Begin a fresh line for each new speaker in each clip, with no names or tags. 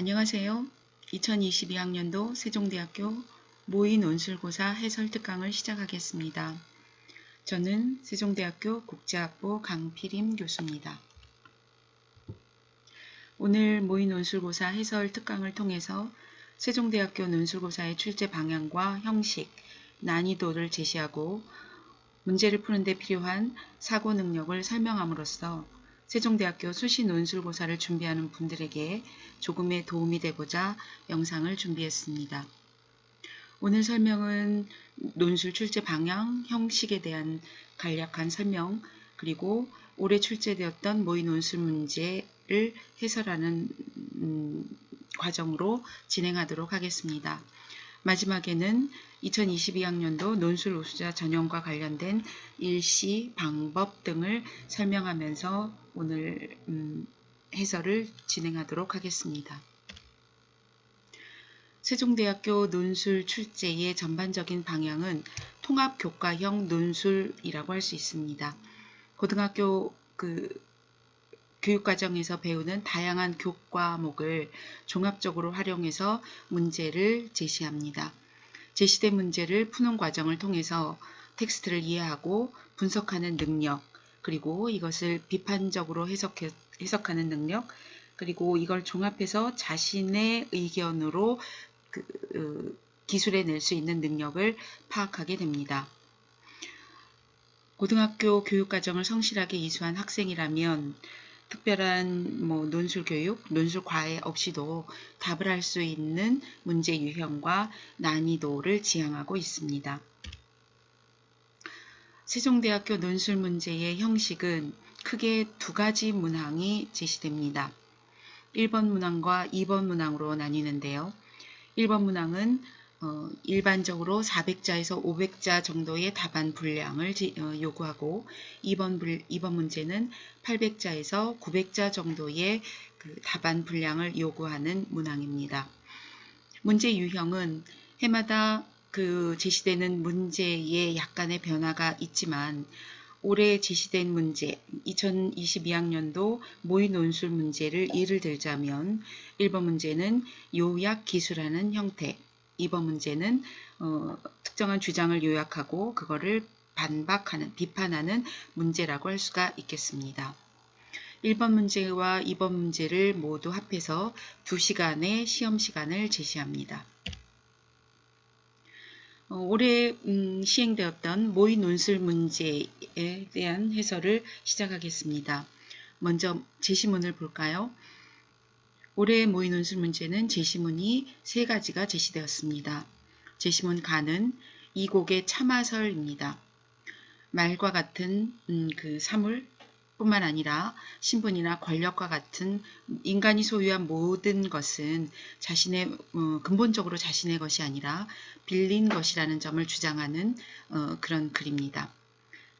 안녕하세요. 2022학년도 세종대학교 모의 논술고사 해설 특강을 시작하겠습니다. 저는 세종대학교 국제학부 강필임 교수입니다. 오늘 모의 논술고사 해설 특강을 통해서 세종대학교 논술고사의 출제 방향과 형식, 난이도를 제시하고 문제를 푸는 데 필요한 사고 능력을 설명함으로써 세종대학교 수시 논술고사를 준비하는 분들에게 조금의 도움이 되고자 영상을 준비했습니다. 오늘 설명은 논술 출제 방향, 형식에 대한 간략한 설명, 그리고 올해 출제되었던 모의 논술 문제를 해설하는 음, 과정으로 진행하도록 하겠습니다. 마지막에는 2022학년도 논술 우수자 전형과 관련된 일시, 방법 등을 설명하면서 오늘 음, 해설을 진행하도록 하겠습니다. 세종대학교 논술 출제의 전반적인 방향은 통합교과형 논술이라고 할 수 있습니다. 고등학교 그 교육과정에서 배우는 다양한 교과목을 종합적으로 활용해서 문제를 제시합니다. 제시된 문제를 푸는 과정을 통해서 텍스트를 이해하고 분석하는 능력, 그리고 이것을 비판적으로 해석해, 해석하는 능력, 그리고 이걸 종합해서 자신의 의견으로 그, 그 기술에 낼수 있는 능력을 파악하게 됩니다. 고등학교 교육과정을 성실하게 이수한 학생이라면 특별한 뭐 논술 교육, 논술 과외 없이도 답을 할 수 있는 문제 유형과 난이도를 지향하고 있습니다. 세종대학교 논술 문제의 형식은 크게 두 가지 문항이 제시됩니다. 1번 문항과 2번 문항으로 나뉘는데요. 1번 문항은 어, 일반적으로 400자에서 500자 정도의 답안 분량을 지, 어, 요구하고 2번, 불, 2번 문제는 800자에서 900자 정도의 그 답안 분량을 요구하는 문항입니다. 문제 유형은 해마다 그 제시되는 문제에 약간의 변화가 있지만 올해 제시된 문제 2022학년도 모의 논술 문제를 예를 들자면 1번 문제는 요약 기술하는 형태 2번 문제는 어, 특정한 주장을 요약하고 그거를 반박하는, 비판하는 문제라고 할 수가 있겠습니다. 1번 문제와 2번 문제를 모두 합해서 2시간의 시험 시간을 제시합니다. 어, 올해 음, 시행되었던 모의 논술 문제에 대한 해설을 시작하겠습니다. 먼저 제시문을 볼까요? 올해 모의 논술 문제는 제시문이 세 가지가 제시되었습니다. 제시문 가는 이 곡의 참화설입니다. 말과 같은 음, 그 사물 뿐만 아니라 신분이나 권력과 같은 인간이 소유한 모든 것은 자신의 어, 근본적으로 자신의 것이 아니라 빌린 것이라는 점을 주장하는 어, 그런 글입니다.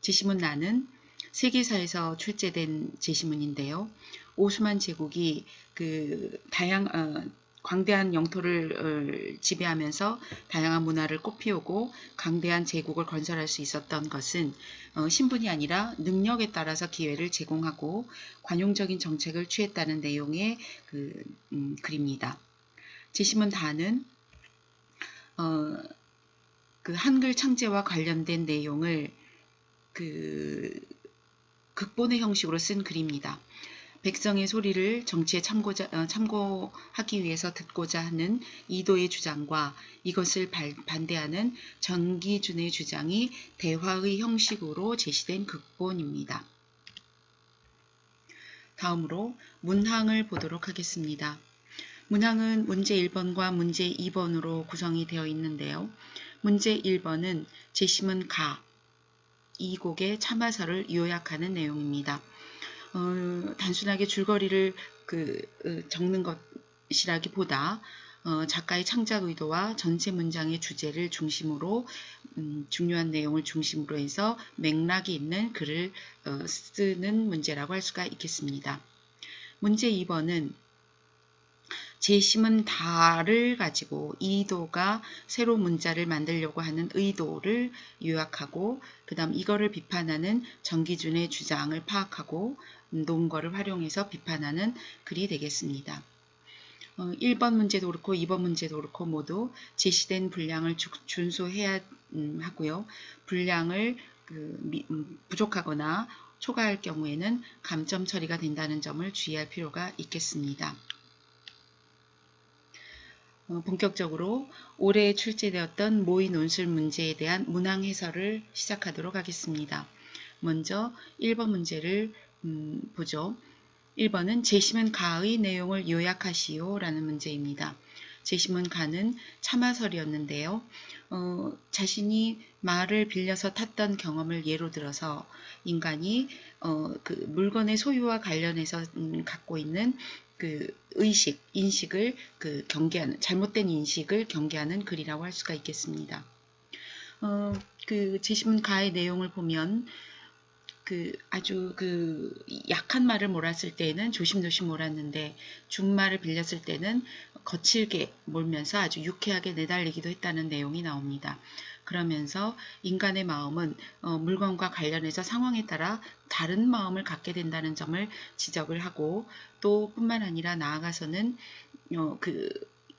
제시문 나는 세계사에서 출제된 제시문인데요. 오스만 제국이 그 다양 어, 광대한 영토를 어, 지배하면서 다양한 문화를 꽃피우고 강대한 제국을 건설할 수 있었던 것은 어, 신분이 아니라 능력에 따라서 기회를 제공하고 관용적인 정책을 취했다는 내용의 그 음, 글입니다. 제시문 다는 어, 그 한글 창제와 관련된 내용을 그 극본의 형식으로 쓴 글입니다. 백성의 소리를 정치에 참고자, 어, 참고하기 위해서 듣고자 하는 이도의 주장과 이것을 발, 반대하는 전기준의 주장이 대화의 형식으로 제시된 극본입니다. 다음으로 문항을 보도록 하겠습니다. 문항은 문제 1번과 문제 2번으로 구성이 되어 있는데요. 문제 1번은 제시문 가, 이 곡의 참화설을 요약하는 내용입니다. 어, 단순하게 줄거리를 그 어, 적는 것이라기보다 어, 작가의 창작 의도와 전체 문장의 주제를 중심으로 음, 중요한 내용을 중심으로 해서 맥락이 있는 글을 어, 쓰는 문제라고 할 수가 있겠습니다. 문제 2번은 재심은 다를 가지고 이도가 새로 문자를 만들려고 하는 의도를 요약하고 그 다음 이거를 비판하는 정기준의 주장을 파악하고 논거를 활용해서 비판하는 글이 되겠습니다. 어, 1번 문제도 그렇고 2번 문제도 그렇고 모두 제시된 분량을 주- 준수해야 음, 하고요. 분량을 그 미- 음, 부족하거나 초과할 경우에는 감점 처리가 된다는 점을 주의할 필요가 있겠습니다. 어, 본격적으로 올해 출제되었던 모의 논술 문제에 대한 문항 해설을 시작하도록 하겠습니다. 먼저 1번 문제를 음, 보죠. 1번은 제시문 가의 내용을 요약하시오 라는 문제입니다. 제시문 가는 참화설이었는데요. 어, 자신이 말을 빌려서 탔던 경험을 예로 들어서 인간이 어, 그 물건의 소유와 관련해서 음, 갖고 있는 그 의식, 인식을 그 경계하는 잘못된 인식을 경계하는 글이라고 할 수가 있겠습니다. 어, 그 제시문 가의 내용을 보면 그 아주 그 약한 말을 몰았을 때는 조심조심 몰았는데 준말을 빌렸을 때는 거칠게 몰면서 아주 유쾌하게 내달리기도 했다는 내용이 나옵니다. 그러면서 인간의 마음은 어, 물건과 관련해서 상황에 따라 다른 마음을 갖게 된다는 점을 지적을 하고 또 뿐만 아니라 나아가서는 어, 그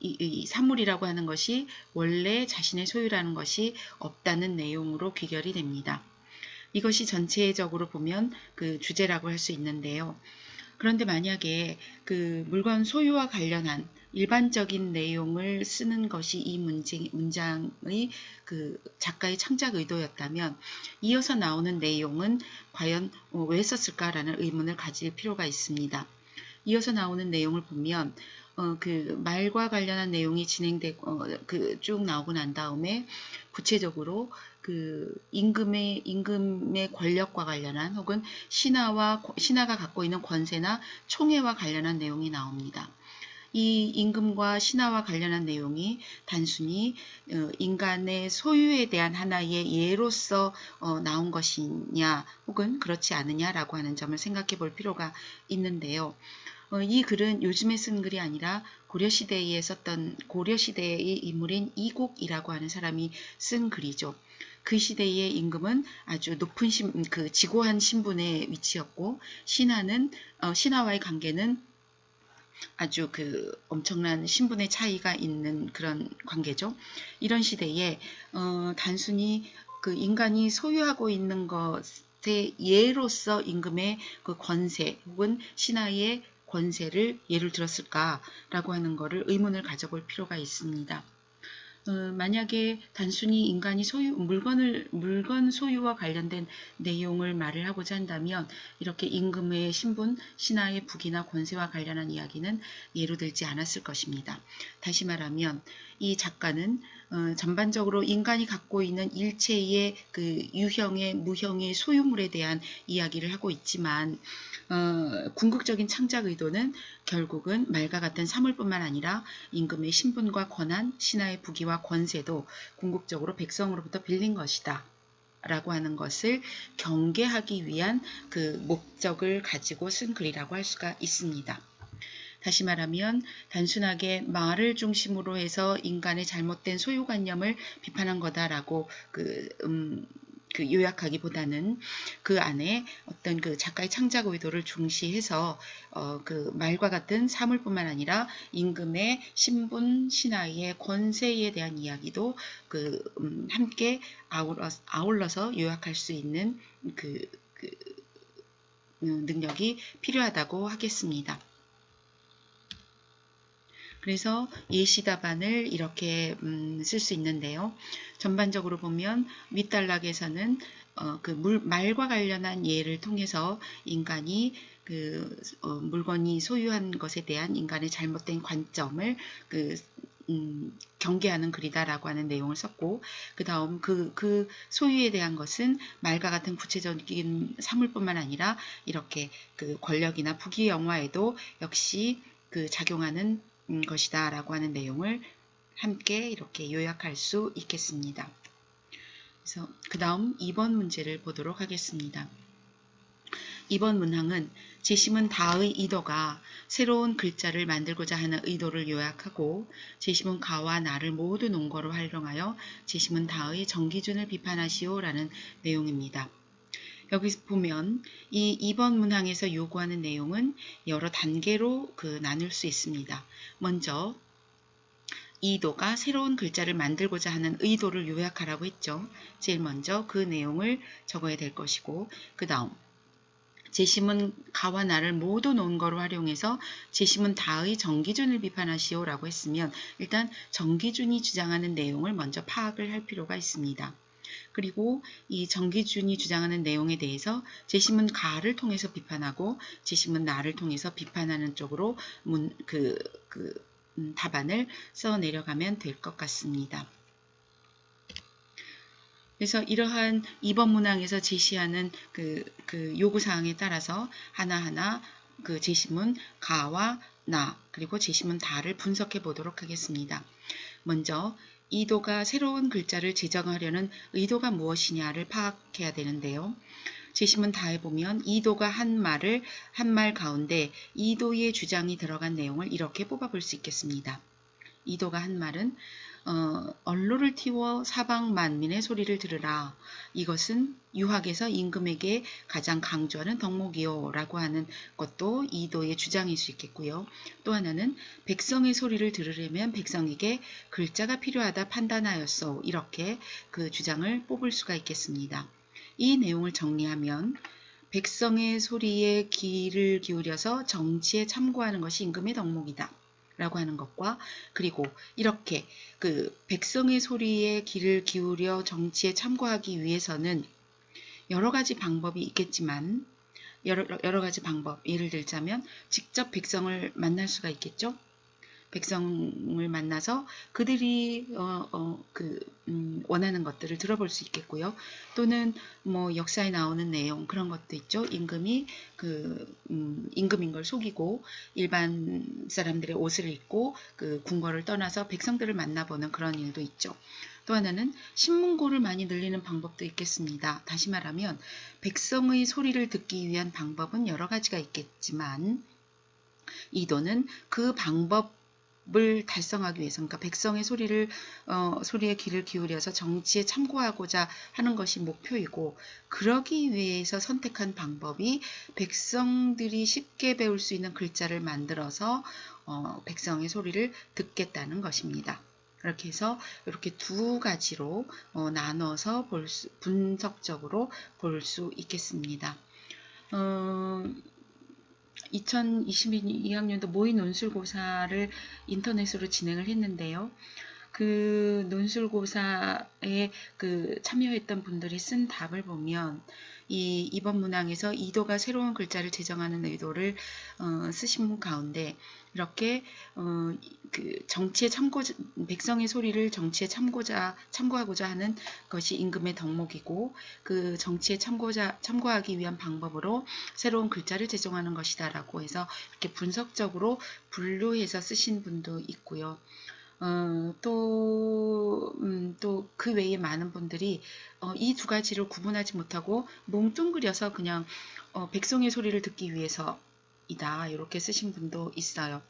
이, 이 산물이라고 하는 것이 원래 자신의 소유라는 것이 없다는 내용으로 귀결이 됩니다. 이것이 전체적으로 보면 그 주제라고 할 수 있는데요. 그런데 만약에 그 물건 소유와 관련한 일반적인 내용을 쓰는 것이 이 문제, 문장의 그 작가의 창작 의도였다면 이어서 나오는 내용은 과연 어, 왜 썼을까라는 의문을 가질 필요가 있습니다. 이어서 나오는 내용을 보면 어, 그 말과 관련한 내용이 진행되고 어, 그쭉 나오고 난 다음에 구체적으로 그 임금의 임금의 권력과 관련한 혹은 신하와 신하가 갖고 있는 권세나 총애와 관련한 내용이 나옵니다. 이 임금과 신하와 관련한 내용이 단순히 어, 인간의 소유에 대한 하나의 예로서 어, 나온 것이냐 혹은 그렇지 않느냐라고 하는 점을 생각해 볼 필요가 있는데요. 어, 이 글은 요즘에 쓴 글이 아니라 고려시대에 썼던 고려시대의 인물인 이곡이라고 하는 사람이 쓴 글이죠. 그 시대의 임금은 아주 높은 신, 그 지고한 신분의 위치였고 신하는 어, 신하와의 관계는 아주 그 엄청난 신분의 차이가 있는 그런 관계죠. 이런 시대에 어, 단순히 그 인간이 소유하고 있는 것의 예로서 임금의 그 권세 혹은 신하의 권세를 예를 들었을까라고 하는 것을 의문을 가져볼 필요가 있습니다. 어, 만약에 단순히 인간이 소유 물건을 물건 소유와 관련된 내용을 말을 하고자 한다면 이렇게 임금의 신분, 신하의 부기나 권세와 관련한 이야기는 예로 들지 않았을 것입니다. 다시 말하면 이 작가는 어, 전반적으로 인간이 갖고 있는 일체의 그 유형의 무형의 소유물에 대한 이야기를 하고 있지만 어, 궁극적인 창작 의도는 결국은 말과 같은 사물뿐만 아니라 임금의 신분과 권한, 신하의 부귀와 권세도 궁극적으로 백성으로부터 빌린 것이다. 라고 하는 것을 경계하기 위한 그 목적을 가지고 쓴 글이라고 할 수가 있습니다. 다시 말하면 단순하게 말을 중심으로 해서 인간의 잘못된 소유관념을 비판한 거다라고 그, 음, 그 요약하기보다는 그 안에 어떤 그 작가의 창작 의도를 중시해서 어, 그 말과 같은 사물뿐만 아니라 임금의 신분, 신하의 권세에 대한 이야기도 그 음, 함께 아울러, 아울러서 요약할 수 있는 그, 그 음, 능력이 필요하다고 하겠습니다. 그래서 예시 답안을 이렇게 음, 쓸 수 있는데요. 전반적으로 보면 윗단락에서는 어, 그 물, 말과 관련한 예를 통해서 인간이 그 어, 물건이 소유한 것에 대한 인간의 잘못된 관점을 그 음, 경계하는 글이다라고 하는 내용을 썼고 그 다음 그, 그 소유에 대한 것은 말과 같은 구체적인 사물뿐만 아니라 이렇게 그 권력이나 부귀 영화에도 역시 그 작용하는 음, 것이다 라고 하는 내용을 함께 이렇게 요약할 수 있겠습니다. 그래서 그 다음 2번 문제를 보도록 하겠습니다. 2번 문항은 제시문 다의 의도가 새로운 글자를 만들고자 하는 의도를 요약하고 제시문 가와 나를 모두 논거로 활용하여 제시문 다의 정기준을 비판하시오 라는 내용입니다. 여기 보면 이 2번 문항에서 요구하는 내용은 여러 단계로 그 나눌 수 있습니다. 먼저 이도가 새로운 글자를 만들고자 하는 의도를 요약하라고 했죠. 제일 먼저 그 내용을 적어야 될 것이고 그 다음 제시문 가와 나를 모두 논거로 활용해서 제시문 다의 정기준을 비판하시오 라고 했으면 일단 정기준이 주장하는 내용을 먼저 파악을 할 필요가 있습니다. 그리고 이 정기준이 주장하는 내용에 대해서 제시문 가를 통해서 비판하고 제시문 나를 통해서 비판하는 쪽으로 문, 그, 그 음, 답안을 써 내려가면 될 것 같습니다. 그래서 이러한 2번 문항에서 제시하는 그, 그 요구사항에 따라서 하나하나 그 제시문 가와 나 그리고 제시문 다를 분석해 보도록 하겠습니다. 먼저 이도가 새로운 글자를 제정하려는 의도가 무엇이냐를 파악해야 되는데요. 제시문 다에 보면 이도가 한 말을 한 말 가운데 이도의 주장이 들어간 내용을 이렇게 뽑아볼 수 있겠습니다. 이도가 한 말은 어, 언로를 틔워 사방 만민의 소리를 들으라. 이것은 유학에서 임금에게 가장 강조하는 덕목이요 라고 하는 것도 이도의 주장일 수 있겠고요. 또 하나는 백성의 소리를 들으려면 백성에게 글자가 필요하다 판단하였소. 이렇게 그 주장을 뽑을 수가 있겠습니다. 이 내용을 정리하면 백성의 소리에 귀를 기울여서 정치에 참고하는 것이 임금의 덕목이다. 라고 하는 것과 그리고 이렇게 그 백성의 소리에 귀를 기울여 정치에 참고하기 위해서는 여러 가지 방법이 있겠지만 여러, 여러 가지 방법 예를 들자면 직접 백성을 만날 수가 있겠죠. 백성을 만나서 그들이 어, 어, 그, 음, 원하는 것들을 들어볼 수 있겠고요. 또는 뭐 역사에 나오는 내용 그런 것도 있죠. 임금이 그 음, 임금인 걸 속이고 일반 사람들의 옷을 입고 그 궁궐을 떠나서 백성들을 만나보는 그런 일도 있죠. 또 하나는 신문고를 많이 늘리는 방법도 있겠습니다. 다시 말하면 백성의 소리를 듣기 위한 방법은 여러 가지가 있겠지만 이도는 그 방법 을 달성하기 위해서 그러니까 백성의 소리를 어, 소리에 귀를 기울여서 정치에 참고하고자 하는 것이 목표이고 그러기 위해서 선택한 방법이 백성들이 쉽게 배울 수 있는 글자를 만들어서 어, 백성의 소리를 듣겠다는 것입니다. 그렇게 해서 이렇게 두 가지로 어, 나눠서 볼 수, 분석적으로 볼 수 있겠습니다. 어, 2022학년도 모의 논술고사를 인터넷으로 진행을 했는데요. 그 논술고사에 그 참여했던 분들이 쓴 답을 보면 이 이번 문항에서 이도가 새로운 글자를 제정하는 의도를 어, 쓰신 분 가운데 이렇게 어, 그 정치에 참고 백성의 소리를 정치에 참고자 참고하고자 하는 것이 임금의 덕목이고 그 정치에 참고자 참고하기 위한 방법으로 새로운 글자를 제정하는 것이다라고 해서 이렇게 분석적으로 분류해서 쓰신 분도 있고요. 어, 또, 음, 또 그 외에 많은 분들이 어, 이 두 가지를 구분하지 못하고 뭉뚱그려서 그냥 어, 백성의 소리를 듣기 위해서이다. 이렇게 쓰신 분도 있어요.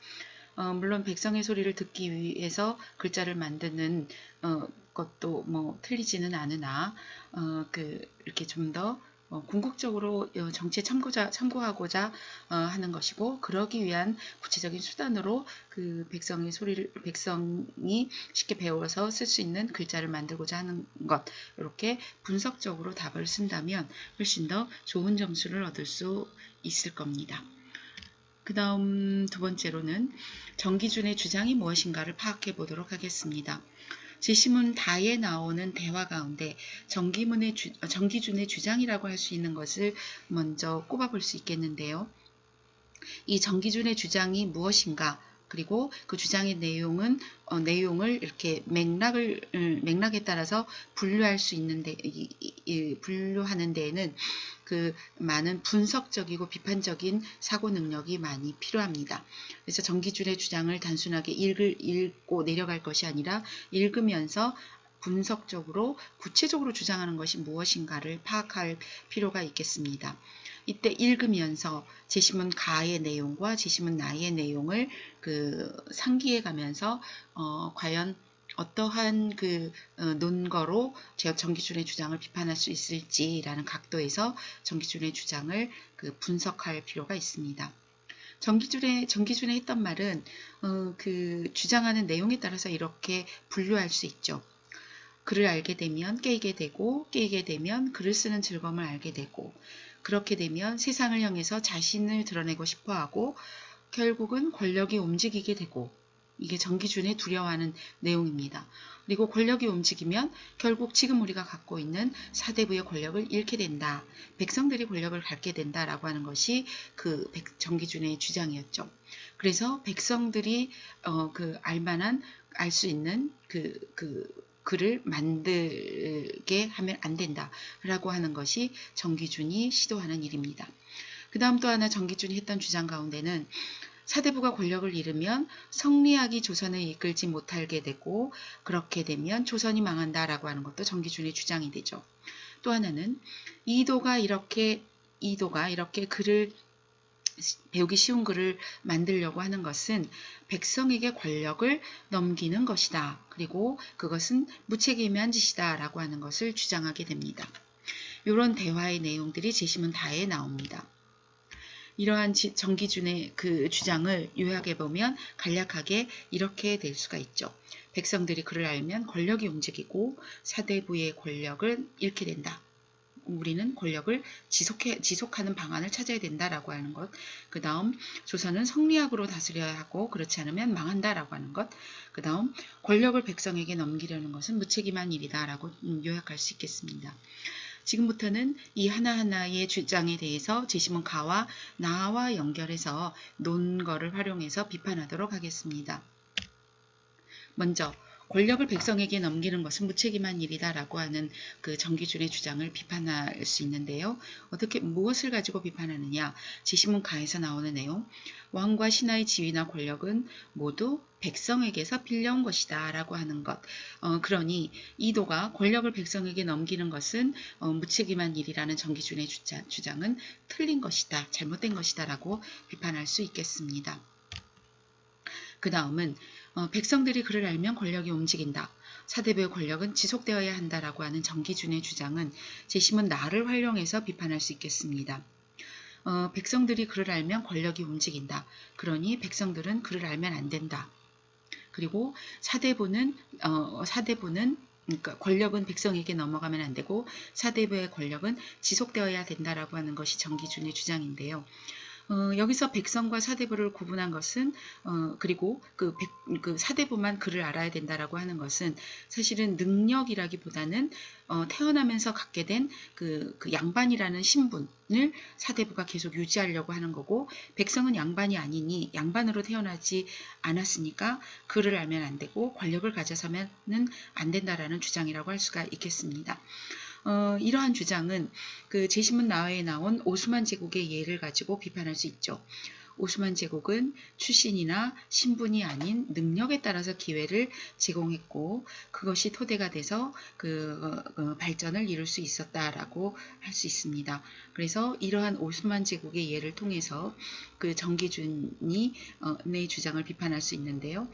어, 물론 백성의 소리를 듣기 위해서 글자를 만드는 어, 것도 뭐 틀리지는 않으나 어, 그 이렇게 좀더 어, 궁극적으로 어, 정치에 참고자, 참고하고자 어, 하는 것이고 그러기 위한 구체적인 수단으로 그 백성의 소리를 백성이 쉽게 배워서 쓸 수 있는 글자를 만들고자 하는 것 이렇게 분석적으로 답을 쓴다면 훨씬 더 좋은 점수를 얻을 수 있을 겁니다. 그 다음 두 번째로는 정기준의 주장이 무엇인가를 파악해 보도록 하겠습니다. 제시문 다에 나오는 대화 가운데 정기문의 주, 정기준의 주장이라고 할 수 있는 것을 먼저 꼽아볼 수 있겠는데요. 이 정기준의 주장이 무엇인가 그리고 그 주장의 내용은 어, 내용을 이렇게 맥락을 음, 맥락에 따라서 분류할 수 있는데 이, 이, 분류하는 데에는 그 많은 분석적이고 비판적인 사고 능력이 많이 필요합니다. 그래서 정기준의 주장을 단순하게 읽을, 읽고 내려갈 것이 아니라 읽으면서 분석적으로 구체적으로 주장하는 것이 무엇인가를 파악할 필요가 있겠습니다. 이때 읽으면서 제시문 가의 내용과 제시문 나의 내용을 그 상기해 가면서 어, 과연 어떠한 그 어, 논거로 정기준의 주장을 비판할 수 있을지라는 각도에서 정기준의 주장을 그 분석할 필요가 있습니다. 정기준에 정기준에 했던 말은 어, 그 주장하는 내용에 따라서 이렇게 분류할 수 있죠. 글을 알게 되면 깨이게 되고 깨이게 되면 글을 쓰는 즐거움을 알게 되고 그렇게 되면 세상을 향해서 자신을 드러내고 싶어하고 결국은 권력이 움직이게 되고 이게 정기준의 두려워하는 내용입니다. 그리고 권력이 움직이면 결국 지금 우리가 갖고 있는 사대부의 권력을 잃게 된다. 백성들이 권력을 갖게 된다라고 하는 것이 그 정기준의 주장이었죠. 그래서 백성들이 어, 그 알만한 알 수 있는 그, 그 글을 만들게 하면 안 된다라고 하는 것이 정기준이 시도하는 일입니다. 그 다음 또 하나 정기준이 했던 주장 가운데는 사대부가 권력을 잃으면 성리학이 조선을 이끌지 못하게 되고 그렇게 되면 조선이 망한다라고 하는 것도 정기준의 주장이 되죠. 또 하나는 이도가 이렇게 이도가 이렇게 글을 배우기 쉬운 글을 만들려고 하는 것은 백성에게 권력을 넘기는 것이다. 그리고 그것은 무책임한 짓이다. 라고 하는 것을 주장하게 됩니다. 이런 대화의 내용들이 제시문 다에 나옵니다. 이러한 정기준의 그 주장을 요약해 보면 간략하게 이렇게 될 수가 있죠. 백성들이 그를 알면 권력이 움직이고 사대부의 권력을 잃게 된다. 우리는 권력을 지속해, 지속하는 방안을 찾아야 된다라고 하는 것. 그 다음 조선은 성리학으로 다스려야 하고 그렇지 않으면 망한다라고 하는 것. 그 다음 권력을 백성에게 넘기려는 것은 무책임한 일이다라고 음, 요약할 수 있겠습니다. 지금부터는 이 하나하나의 주장에 대해서 제시문 가와 나와 연결해서 논거를 활용해서 비판하도록 하겠습니다. 먼저 권력을 백성에게 넘기는 것은 무책임한 일이다 라고 하는 그 정기준의 주장을 비판할 수 있는데요. 어떻게 무엇을 가지고 비판하느냐? 지시문 가에서 나오는 내용. 왕과 신하의 지위나 권력은 모두 백성에게서 빌려온 것이다 라고 하는 것. 어, 그러니 이도가 권력을 백성에게 넘기는 것은 어, 무책임한 일이라는 정기준의 주장, 주장은 틀린 것이다, 잘못된 것이다 라고 비판할 수 있겠습니다. 그 다음은 어, 백성들이 그를 알면 권력이 움직인다. 사대부의 권력은 지속되어야 한다라고 하는 정기준의 주장은 재심은 나를 활용해서 비판할 수 있겠습니다. 어, 백성들이 그를 알면 권력이 움직인다. 그러니 백성들은 그를 알면 안 된다. 그리고 사대부는 어, 사대부는 그러니까 권력은 백성에게 넘어가면 안 되고 사대부의 권력은 지속되어야 된다라고 하는 것이 정기준의 주장인데요. 어, 여기서 백성과 사대부를 구분한 것은 어, 그리고 그, 백, 그, 사대부만 그를 알아야 된다라고 하는 것은 사실은 능력이라기보다는 어, 태어나면서 갖게 된그 그 양반이라는 신분을 사대부가 계속 유지하려고 하는 거고 백성은 양반이 아니니 양반으로 태어나지 않았으니까 그를 알면 안 되고 권력을 가져서면은 안 된다라는 주장이라고 할 수가 있겠습니다. 어, 이러한 주장은 그 제시문 나와에 나온 오스만 제국의 예를 가지고 비판할 수 있죠. 오스만 제국은 출신이나 신분이 아닌 능력에 따라서 기회를 제공했고 그것이 토대가 돼서 그 어, 어, 발전을 이룰 수 있었다라고 할 수 있습니다. 그래서 이러한 오스만 제국의 예를 통해서 그 정기준이 어, 내 주장을 비판할 수 있는데요.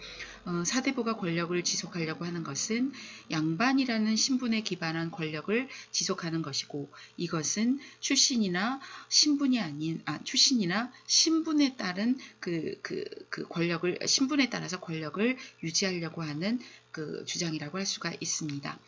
어, 사대부가 권력을 지속하려고 하는 것은 양반이라는 신분에 기반한 권력을 지속하는 것이고 이것은 출신이나 신분이 아닌 아 출신이나 신분에 따른 그, 그, 그 권력을 신분에 따라서 권력을 유지하려고 하는 그 주장이라고 할 수가 있습니다.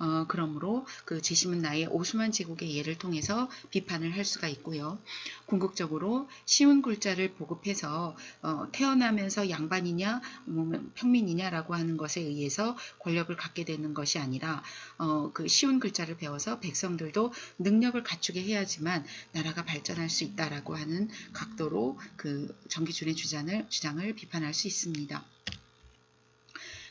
어, 그러므로 그 제시문 나의 오스만 제국의 예를 통해서 비판을 할 수가 있고요. 궁극적으로 쉬운 글자를 보급해서 어, 태어나면서 양반이냐 뭐 평민이냐라고 하는 것에 의해서 권력을 갖게 되는 것이 아니라 어, 그 쉬운 글자를 배워서 백성들도 능력을 갖추게 해야지만 나라가 발전할 수 있다라고 하는 각도로 그 정기준의 주장을, 주장을 비판할 수 있습니다.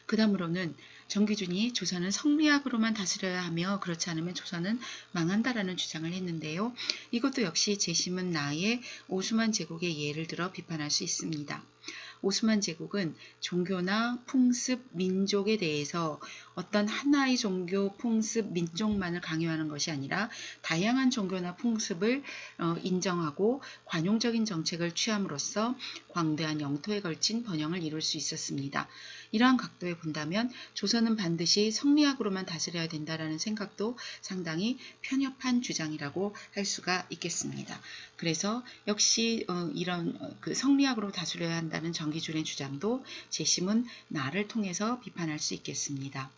그 다음으로는 정기준이 조선은 성리학으로만 다스려야 하며 그렇지 않으면 조선은 망한다라는 주장을 했는데요. 이것도 역시 재심은 나의 오스만 제국의 예를 들어 비판할 수 있습니다. 오스만 제국은 종교나 풍습, 민족에 대해서 어떤 하나의 종교, 풍습, 민족만을 강요하는 것이 아니라 다양한 종교나 풍습을 어, 인정하고 관용적인 정책을 취함으로써 광대한 영토에 걸친 번영을 이룰 수 있었습니다. 이러한 각도에 본다면 조선은 반드시 성리학으로만 다스려야 된다라는 생각도 상당히 편협한 주장이라고 할 수가 있겠습니다. 그래서 역시 어, 이런 어, 그 성리학으로 다스려야 한다는 정기준의 주장도 재심은 나를 통해서 비판할 수 있겠습니다.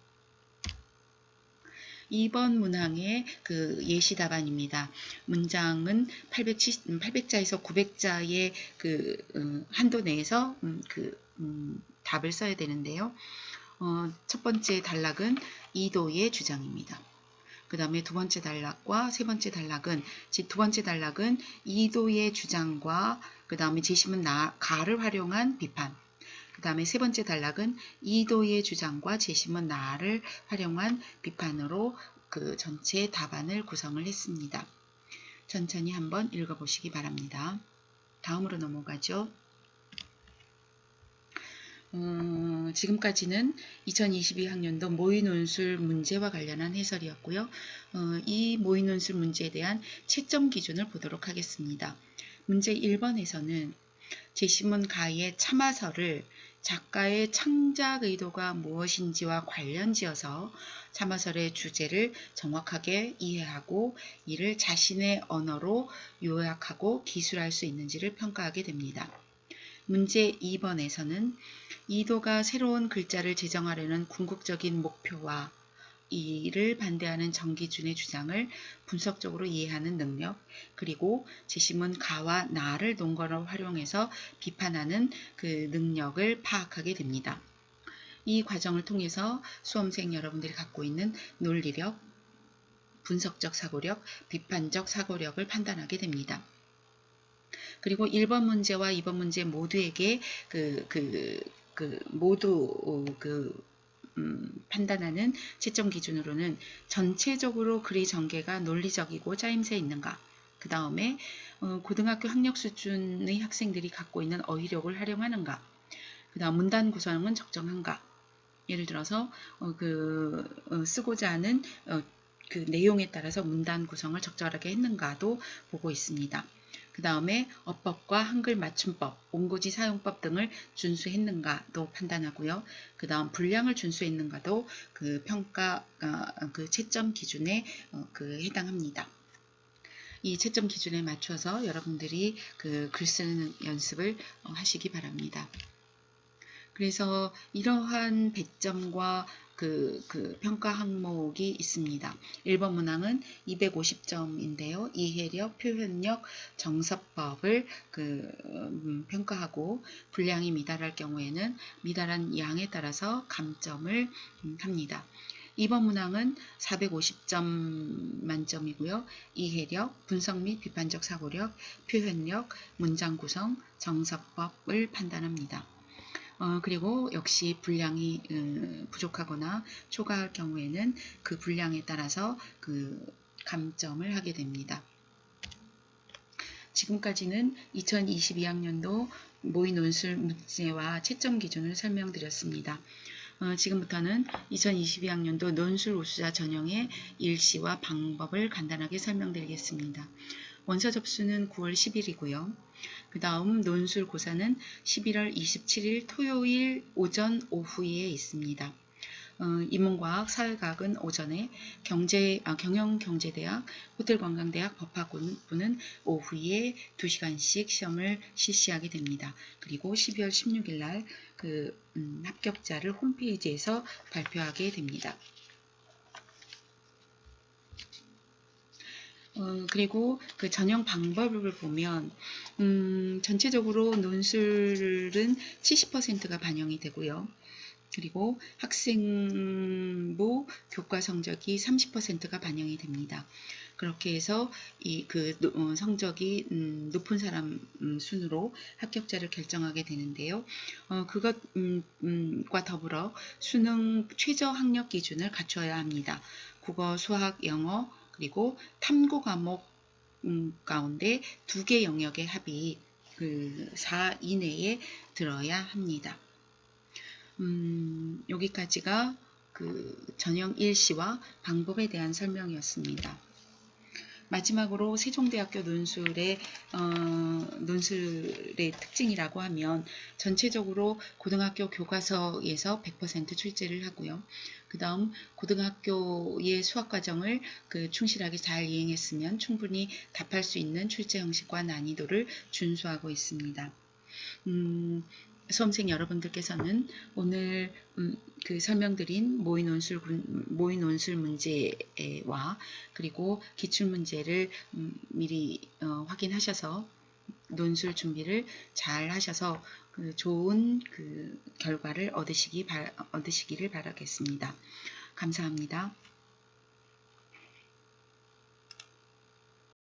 2번 문항의 그 예시 답안입니다. 문장은 870, 800자에서 900자의 그 음, 한도 내에서 음, 그 음, 답을 써야 되는데요. 어, 첫 번째 단락은 이도의 주장입니다. 그 다음에 두 번째 단락과 세 번째 단락은 두 번째 단락은 이도의 주장과 그 다음에 제심은 나, 가를 활용한 비판 그 다음에 세 번째 단락은 이도의 주장과 제심은 나를 활용한 비판으로 그 전체 답안을 구성을 했습니다. 천천히 한번 읽어보시기 바랍니다. 다음으로 넘어가죠. 어, 지금까지는 2022학년도 모의논술 문제와 관련한 해설이었고요. 어, 이 모의논술 문제에 대한 채점 기준을 보도록 하겠습니다. 문제 1번에서는 제시문 가의 참화설을 작가의 창작 의도가 무엇인지와 관련지어서 참화설의 주제를 정확하게 이해하고 이를 자신의 언어로 요약하고 기술할 수 있는지를 평가하게 됩니다. 문제 2번에서는 이도가 새로운 글자를 제정하려는 궁극적인 목표와 이를 반대하는 정기준의 주장을 분석적으로 이해하는 능력, 그리고 재심은 가와 나를 논거로 활용해서 비판하는 그 능력을 파악하게 됩니다. 이 과정을 통해서 수험생 여러분들이 갖고 있는 논리력, 분석적 사고력, 비판적 사고력을 판단하게 됩니다. 그리고 1번 문제와 2번 문제 모두에게 그, 그, 그, 모두, 어, 그, 음, 판단하는 채점 기준으로는 전체적으로 글의 전개가 논리적이고 짜임새 있는가, 그 다음에 어, 고등학교 학력 수준의 학생들이 갖고 있는 어휘력을 활용하는가, 그 다음 문단 구성은 적정한가, 예를 들어서 어, 그 어, 쓰고자 하는 어, 그 내용에 따라서 문단 구성을 적절하게 했는가도 보고 있습니다. 그 다음에 어법과 한글 맞춤법, 온고지 사용법 등을 준수했는가도 판단하고요. 그 다음 분량을 준수했는가도 그 평가 어, 그 채점 기준에 어, 그 해당합니다. 이 채점 기준에 맞춰서 여러분들이 그 글 쓰는 연습을 어, 하시기 바랍니다. 그래서 이러한 배점과 그, 그 평가 항목이 있습니다. 1번 문항은 250점인데요. 이해력, 표현력, 정서법을 그 음, 평가하고 분량이 미달할 경우에는 미달한 양에 따라서 감점을 음, 합니다. 2번 문항은 450점 만점이고요. 이해력, 분석 및 비판적 사고력, 표현력, 문장 구성, 정서법을 판단합니다. 어, 그리고 역시 분량이 음, 부족하거나 초과할 경우에는 그 분량에 따라서 그 감점을 하게 됩니다. 지금까지는 2022학년도 모의 논술 문제와 채점 기준을 설명드렸습니다. 어, 지금부터는 2022학년도 논술 우수자 전형의 일시와 방법을 간단하게 설명드리겠습니다. 원서 접수는 9월 10일이고요. 그 다음 논술 고사는 11월 27일 토요일 오전 오후에 있습니다. 어, 인문과학, 사회과학은 오전에, 경제, 아, 경영경제대학, 호텔관광대학, 법학부는 오후에 2시간씩 시험을 실시하게 됩니다. 그리고 12월 16일 날 그 음, 합격자를 홈페이지에서 발표하게 됩니다. 어, 그리고 그 전형 방법을 보면 음, 전체적으로 논술은 70%가 반영이 되고요. 그리고 학생부 교과 성적이 30%가 반영이 됩니다. 그렇게 해서 이그 어, 성적이 음, 높은 사람 음, 순으로 합격자를 결정하게 되는데요. 어, 그것과 음, 음 더불어 수능 최저 학력 기준을 갖춰야 합니다. 국어, 수학, 영어, 그리고 탐구 과목 음, 가운데 두 개 영역의 합이 그 4 이내에 들어야 합니다. 음, 여기까지가 그그 전형 일시와 방법에 대한 설명이었습니다. 마지막으로 세종대학교 논술의 어, 논술의 특징이라고 하면 전체적으로 고등학교 교과서에서 100% 출제를 하고요. 그 다음 고등학교의 수학과정을 그 충실하게 잘 이행했으면 충분히 답할 수 있는 출제 형식과 난이도를 준수하고 있습니다. 음, 수험생 여러분들께서는 오늘 음, 그 설명드린 모의 논술 군- 모의 논술 문제와 그리고 기출 문제를 음, 미리 어, 확인하셔서 논술 준비를 잘 하셔서 그 좋은 그 결과를 얻으시기 바, 얻으시기를 바라겠습니다. 감사합니다.